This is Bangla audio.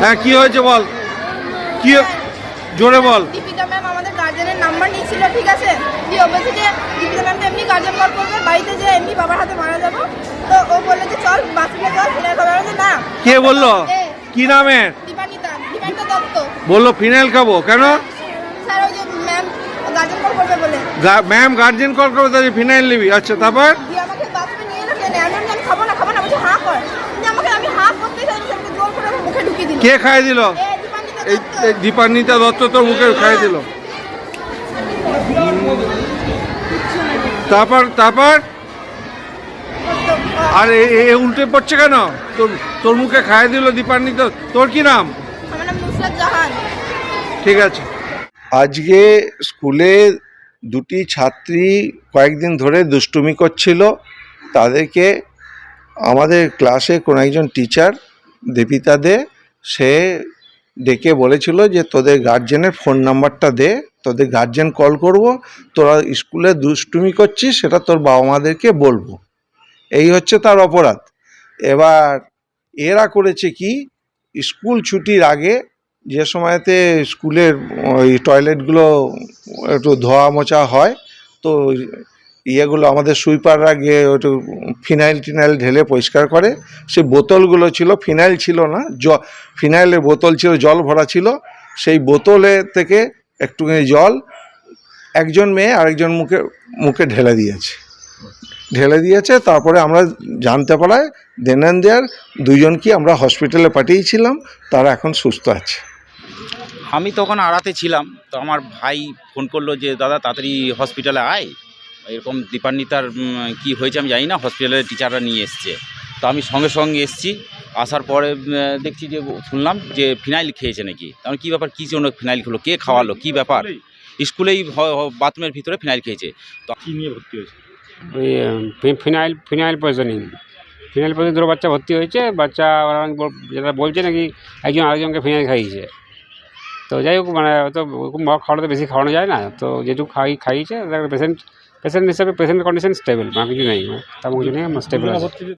হ্যাঁ কি হয়েছে বল? কি জোরে বল। দীপিকা ম্যাম আমাদের গার্জেনের নাম্বার নিয়েছিল ঠিক আছে? দিয়ে ও বলছে যে দীপিকা ম্যাম এমনি গার্জেন কল করবে বাড়িতে যে এমনি বাবার হাতে মারা যাব। তো ও বলল যে চল বাথরুমে চল ফিনাইল খাবে না কে বলল? কি নামে? দীপানিতা দীপানিতা দত্ত। বলল ফিনাইল খাব কেন? স্যার ওই যে ম্যাম গার্জেন কল করবে বলে। ম্যাম গার্জেন কল করবে তাহলে ফিনাইল নিবি। আচ্ছা তারপর? দিয়ে আমাকে বাথরুমে নিয়ে এলো টেনে আমি খাব না খাব না বলছে হাঁ কর। আমাকে আমি হাঁ করতেই চাইছি কে খাই দিল? এই দত্ত। দীপান্বিতা দত্ত তোর মুখে খাই দিল। তারপর তারপর? আর এ- উল্টে পড়ছে কেন? তোর তোর মুখে খাই দিল দীপান্বিতা। তোর কি নাম? ঠিক আছে। আজকে স্কুলে দুটি ছাত্রী কয়েকদিন ধরে দুষ্টুমি করছিল। তাদেরকে আমাদের ক্লাসে কোনো একজন টিচার দেবিতা দে, সে ডেকে বলেছিল যে তোদের গার্জেনের ফোন নাম্বারটা দে, তোদের গার্জেন কল করব, তোরা স্কুলে দুষ্টুমি করছিস, সেটা তোর বাবা মাদেরকে বলব। এই হচ্ছে তার অপরাধ। এবার এরা করেছে কি, স্কুল ছুটির আগে যে সময়তে স্কুলের ওই টয়লেটগুলো একটু ধোয়া মোছা হয়, তো ইয়েগুলো আমাদের সুইপাররা গিয়ে একটু ফিনাইল টিনাইল ঢেলে পরিষ্কার করে। সেই বোতলগুলো ছিল, ফিনাইল ছিল না, জ, ফিনাইলের বোতল ছিল, জল ভরা ছিল। সেই বোতলে থেকে একটুখানি জল একজন মেয়ে আরেকজন মুখে মুখে ঢেলে দিয়েছে। ঢেলে দিয়েছে, তারপরে আমরা জানতে পারায় দেন অ্যান্ড দেয়ার দুজনকে আমরা হসপিটালে পাঠিয়েছিলাম, তারা এখন সুস্থ আছে। আমি তখন আড়াতে ছিলাম, তো আমার ভাই ফোন করল যে, দাদা, তাড়াতাড়ি হসপিটালে আয়। এরকম দীপান্বিতার কি হয়েছে আমি জানি না হসপিটালের টিচাররা নিয়ে এসছে। তো আমি সঙ্গে সঙ্গে এসছি আসার পরে দেখছি যে শুনলাম যে ফিনাইল খেয়েছে নাকি। তাহলে কী ব্যাপার কী জন্য ফিনাইল খেলো কে খাওয়ালো কী ব্যাপার? স্কুলেই বাথরুমের ভিতরে ফিনাইল খেয়েছে। তো কী নিয়ে ভর্তি হয়েছে? Phenyl phenyl poisoning phenyl poison দুটো বাচ্চা ভর্তি হয়েছে বাচ্চা ওরা যেটা বলছে নাকি একজন আরেকজনকে ফিনাইল খাইয়েছে। তো যাই হোক মানে তো ওরকম মদ খাওয়াটা তো বেশি খাওয়ানো যায় না তো যেটুকু খাই খাইয়েছে পেশেন্ট পেশেন্ট হিসাবে পেশেন্ট কন্ডিশন স্টেবল মানে কিছু নেই তেমন কিছু নেই স্টেবল আছে ভর্তি